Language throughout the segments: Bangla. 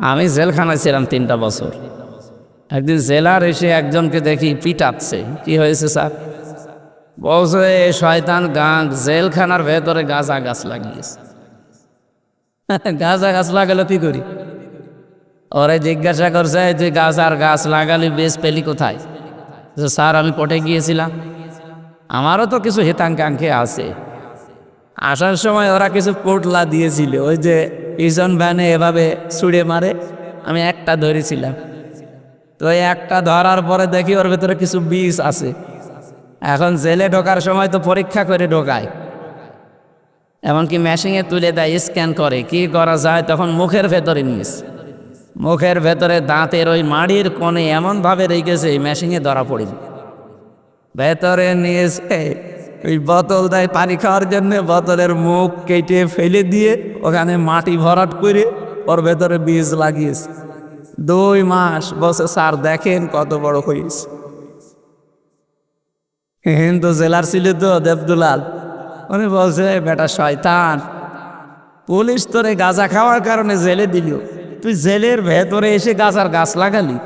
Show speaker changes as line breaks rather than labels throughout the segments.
আমি জেলখানায় ছিলাম তিনটা বছর। একদিন জেলার এসে একজনকে দেখি পিটাচ্ছে। কি হয়েছে, স্যার? বলছে, "এ শয়তান গাং জেলখানার ভেতরে গাঁজা গাছ লাগিয়েছে। গাঁজা গাছ লাগালো কি করি? ওরে জিজ্ঞাসা করছে যে গাছার গাছ লাগালি, বেশ পেলি কোথায়? স্যার, আমি পটে গিয়েছিলাম। আমারও তো কিছু হেতাঙ্কাঙ্ক্ষে আছে। আসার সময় ওরা কিছু পোটলা দিয়েছিল। ওই যে পিছন ভ্যানে এভাবে ছুঁড়ে মারে, আমি একটা ধরেছিলাম। তো একটা ধরার পরে দেখি ওর ভেতরে কিছু বিষ আছে। এখন জেলে ঢোকার সময় তো পরীক্ষা করে ঢোকায়। এমনকি মেশিনে তুলে দেয় স্ক্যান করে, কি করা যায় তখন মুখের ভেতরে নিয়েছে মুখের ভেতরে দাঁতের ওই মাড়ির কোণে এমনভাবে রেখেছে মেশিনে ধরা পড়েনি। ভেতরে নিয়েছে ওই বোতল দেয় পানি খাওয়ার জন্য বোতলের মুখ কেটে ফেলে দিয়ে ওখানে মাটি ভরাট করে ওর ভেতরে বীজ লাগিয়েছে। দুই মাস বসে স্যার দেখেন কত বড় হয়েছে। হিন্দু জেলার ছিল তো দেবদুলাল। উনি বলছে বেটা শয়তান, পুলিশ তোরে গাঁজা খাওয়ার কারণে জেলে দিল। তুই জেলের ভেতরে এসে গাছার গাছ লাগালি।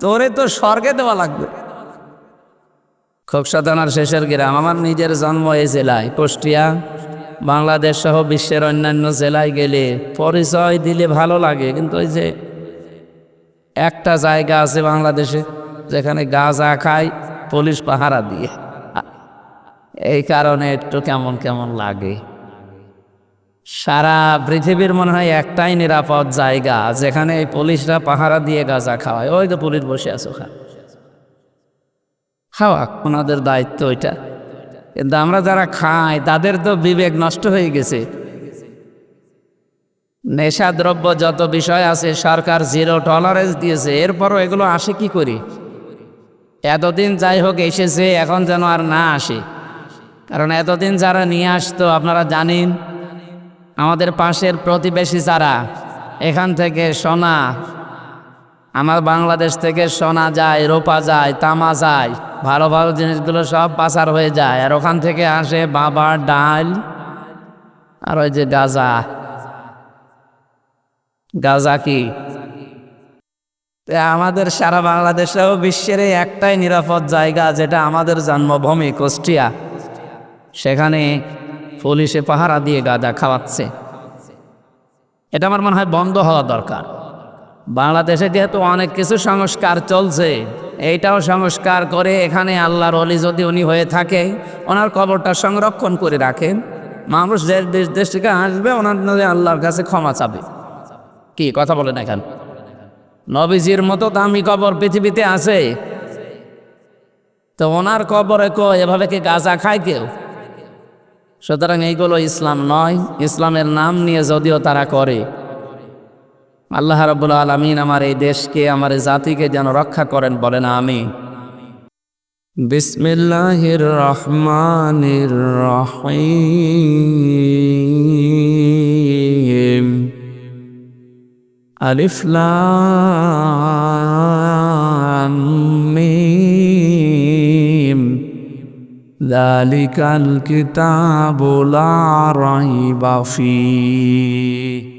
তোরে তো স্বর্গে দেওয়া লাগবে। খোকসা থানার শেষের গ্রাম। আমার নিজের জন্ম এই জেলায়, কুষ্টিয়া। বাংলাদেশ সহ বিশ্বের অন্যান্য জেলায় গেলে পরিচয় দিলে ভালো লাগে। কিন্তু ওই যে একটা জায়গা আছে বাংলাদেশে, যেখানে গাঁজা খায়, পুলিশ পাহারা দিয়ে। এই কারণে একটু কেমন কেমন লাগে। সারা পৃথিবীর মনে হয় একটাই নিরাপদ জায়গা, যেখানে এই পুলিশরা পাহারা দিয়ে গাঁজা খাওয়ায়। ওই তো পুলিশ বসে আছে ওখানে। খাওয়া ওনাদের দায়িত্ব ওইটা। কিন্তু আমরা যারা খাই, তাদের তো বিবেক নষ্ট হয়ে গেছে। নেশাদ্রব্য যত বিষয় আছে, সরকার জিরো টলারেন্স দিয়েছে, এরপরও এগুলো আসে কি করি? এতদিন যাই হোক এসেছে, এখন যেন আর না আসে। কারণ এতদিন যারা নিয়ে আসতো, আপনারা জানেন, আমাদের পাশের প্রতিবেশী যারা, এখান থেকে সোনা আমার বাংলাদেশ থেকে সোনা যায়, রোপা যায়, তামা যায়, ভালো ভালো জিনিসগুলো সব পাচার হয়ে যায়। আর ওখান থেকে আসে বাবা ডাল আর ওই যে গাজা। গাজা কি? আমাদের সারা বাংলাদেশেও বিশ্বের একটাই নিরাপদ জায়গা, যেটা আমাদের জন্মভূমি, কুষ্টিয়া। সেখানে পুলিশে পাহারা দিয়ে গাঁজা খাওয়াচ্ছে। এটা আমার মনে হয় বন্ধ হওয়া দরকার। বাংলাদেশে যেহেতু অনেক কিছু সংস্কার চলছে, এইটাও সংস্কার করে এখানে আল্লাহর অলি যদি উনি হয়ে থাকে, ওনার কবরটা সংরক্ষণ করে রাখেন। মানুষ যে দেশ দেশ থেকে আসবে, ওনার আল্লাহর কাছে ক্ষমা চাবে। কি কথা বলেন এখন? নবীজির মতো দামি কবর পৃথিবীতে আছে। তো ওনার কবরে কো, এভাবে কি গাঁজা খায় কেউ? সুতরাং এইগুলো ইসলাম নয়। ইসলামের নাম নিয়ে যদিও তারা করে আল্লাহ রাব্বুল আলমিন আমার এই দেশকে আমার এই জাতিকে যেন রক্ষা করেন বলেন আমি বিসমিল্লাহির রহমানির রহিম আলিফ লাম মিম ذلك الكتاب لا ريب فيه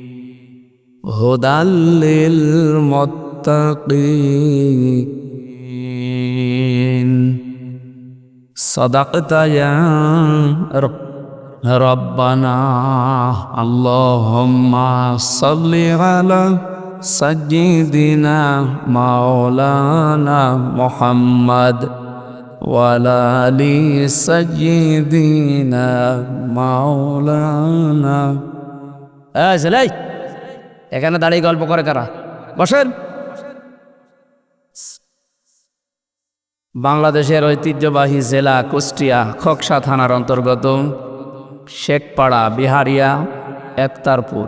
هدى للمتقين صدقت يا رب ربنا اللهم صل على سيدنا مولانا محمد وعلى آل سيدنا مولانا এই এখানে দাঁড়িয়ে গল্প করে কারা বসেন। বাংলাদেশের ঐতিহ্যবাহী জেলা কুষ্টিয়া খোকসা থানার অন্তর্গত শেখপাড়া বিহারিয়া একতারপুর।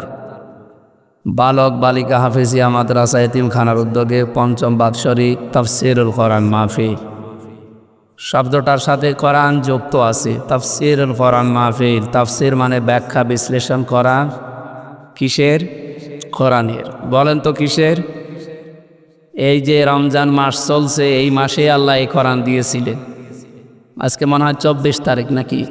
বালক বালিকা হাফিজিয়া মাদ্রাসা এতিমখানার উদ্যোগে পঞ্চম বাৎসরিক তাফসিরুল কোরআন মাহফিল। শব্দটার সাথে কোরআন যুক্ত আছে। তাফসিরুল কোরআন মাহফিল, তাফসির মানে ব্যাখ্যা বিশ্লেষণ করা কিসের? কোরআনের। বলেন তো কিসের? এই যে রমজান মাস চলছে, এই মাসে আল্লাহ এই কোরআন দিয়েছিলেন। আজকে মনে হয় চব্বিশ তারিখ নাকি?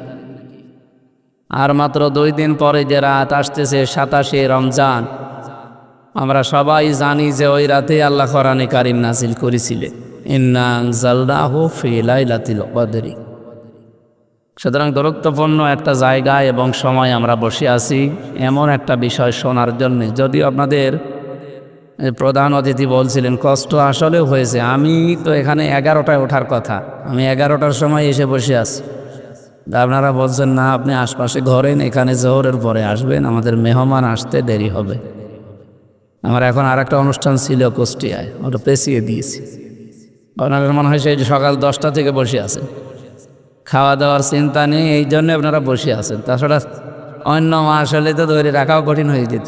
আর মাত্র দুই দিন পরে যে রাত আসতেছে সাতাশে রমজান, আমরা সবাই জানি যে ওই রাতে আল্লাহ কোরআনে কারিম নাজিল করেছিলেন। ইন্না জালদাহু ফি লাইলাতিল কদরি। সুতরাং গুরুত্বপূর্ণ একটা জায়গায় এবং সময় আমরা বসে আছি এমন একটা বিষয় শোনার জন্য। যদিও আপনাদের প্রধান অতিথি বলছিলেন, কষ্ট আসলেও হয়েছে। আমি তো এখানে এগারোটায় ওঠার কথা। আমি এগারোটার সময় এসে বসে আছি। আপনারা বলছেন, না, আপনি আশপাশে ঘরেন, এখানে জোহরের পরে আসবেন। আমাদের মেহমান আসতে দেরি হবে। আমার এখন আর একটা অনুষ্ঠান ছিল কুষ্টিয়ায়। ওটা পেছিয়ে দিয়েছি। আপনাদের মনে হয় সেই সকাল দশটা থেকে বসে আছেন। খাওয়া দাওয়ার চিন্তা নেই, এই জন্য আপনারা বসে আছেন। তাছাড়া অন্য মাস হলে তো ধরে রাখাও কঠিন হয়ে যেত।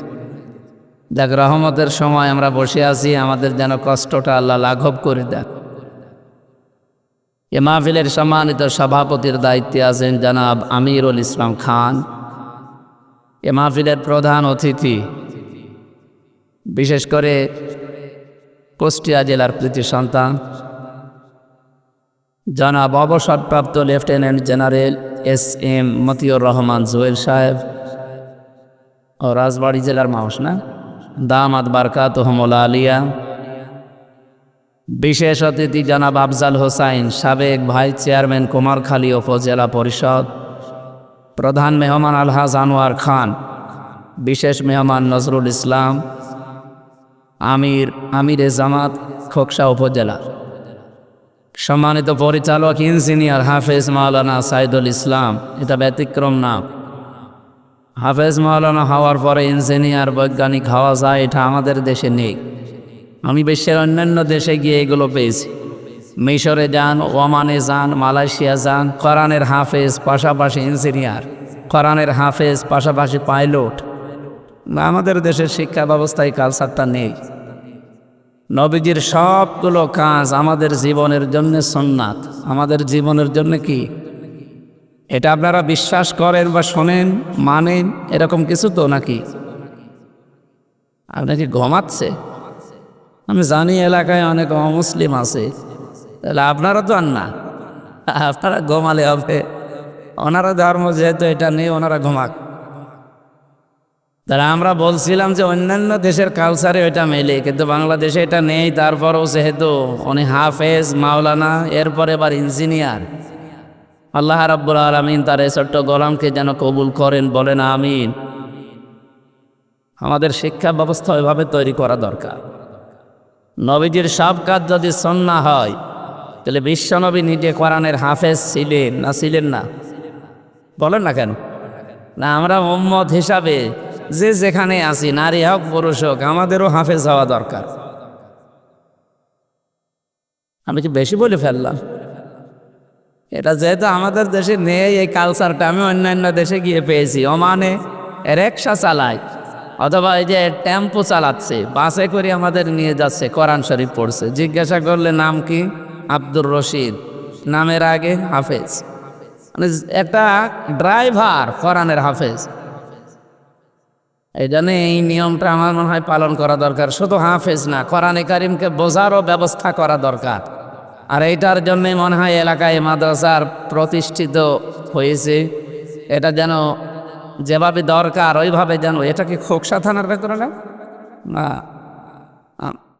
দেখ রহমতের সময় আমরা বসে আছি, আমাদের যেন কষ্টটা আল্লাহ লাঘব করে দেন। এ মাহফিলের সম্মানিত সভাপতির দায়িত্বে আছেন জনাব আমিরুল ইসলাম খান। এ মাহফিলের প্রধান অতিথি, বিশেষ করে কুষ্টিয়া জেলার কৃতি সন্তান জনাব অবসরপ্রাপ্ত lieutenant general S M Motiur Rahman Jewel সাহেব ও রাজবাড়ী জেলার মানুষ না? দামাত বারকাত হমলা আলিয়া। বিশেষ অতিথি জনাব আফজাল হোসাইন, সাবেক ভাইস চেয়ারম্যান কুমারখালী উপজেলা পরিষদ। প্রধান মেহমান আলহাজ আনোয়ার খান। বিশেষ মেহমান নজরুল ইসলাম। আমির, আমিরে জামাত খোকসা উপজেলা। সম্মানিত পরিচালক, ইঞ্জিনিয়ার হাফেজ মাওলানা সাইদুল ইসলাম। এটা ব্যতিক্রম না। হাফেজ মাওলানা হওয়ার পরে ইঞ্জিনিয়ার, বৈজ্ঞানিক হওয়া যায়, এটা আমাদের দেশে নেই। আমি বিশ্বের অন্যান্য দেশে গিয়ে এগুলো পেয়েছি। মিশরে যান, ওমানে যান, মালয়েশিয়া যান, কোরআনের হাফেজ, পাশাপাশি ইঞ্জিনিয়ার, কোরআনের হাফেজ, পাশাপাশি পাইলট। আমাদের দেশের শিক্ষা ব্যবস্থায় কালচারটা নেই। নবীজির সবগুলো কাজ আমাদের জীবনের জন্য সন্ন্যাত আমাদের জীবনের জন্য কি? এটা আপনারা বিশ্বাস করেন বা শোনেন, মানেন, এরকম কিছু তো নাকি? আপনাকে ঘুমাচ্ছে? আমি জানি এলাকায় অনেক অমুসলিম আছে। তাহলে আপনারা তো আর না। আপনারা ঘুমালে হবে। ওনারা ধর্ম যেহেতু এটা নেই ওনারা ঘুমাক। তাহলে আমরা বলছিলাম যে অন্যান্য দেশের কালচারে ওইটা মেলে, কিন্তু বাংলাদেশে এটা নেই। তারপরও যেহেতু উনি হাফেজ, মাওলানা, এরপরে এবার ইঞ্জিনিয়ার আল্লাহ রাব্বুল আলমিন তার এই ছোট্ট গোলামকে যেন কবুল করেন, বলেন আমিন। আমাদের শিক্ষা ব্যবস্থা ওইভাবে তৈরি করা দরকার। নবীজির সব কাজ যদি সন্না হয়, তাহলে বিশ্বনবী নিজে কোরআনের হাফেজ ছিলেন না ছিলেন না? বলেন না কেন? না, আমরা মোহাম্মদ হিসাবে যে যেখানে আছি, নারী হোক, পুরুষ হোক, আমাদেরও হাফেজ হওয়া দরকার। আমি কি বেশি বলে ফেললাম? এটা যেহেতু আমাদের দেশে নেই, এই কালচারটা আমি অন্যান্য দেশে গিয়ে পেয়েছি। ওমানে রিক্সা চালায়, অথবা এই যে টেম্পো চালাচ্ছে, বাসে করে আমাদের নিয়ে যাচ্ছে, কোরআন শরীফ পড়ছে। জিজ্ঞাসা করলে নাম কি? আব্দুর রশিদ। নামের আগে হাফেজ। মানে একটা ড্রাইভার কোরআনের হাফেজ। এই জন্য এই নিয়মটা আমার মনে হয় পালন করা দরকার। শুধু হাফেজ না, কোরআনে কারিমকে বোঝারও ব্যবস্থা করা দরকার। আর এইটার জন্যে মনে হয় এলাকায় মাদ্রাসার প্রতিষ্ঠিত হয়েছে। এটা যেন যেভাবে দরকার, ওইভাবে যেন, এটা কি খোকসা থানার ভেতরে না?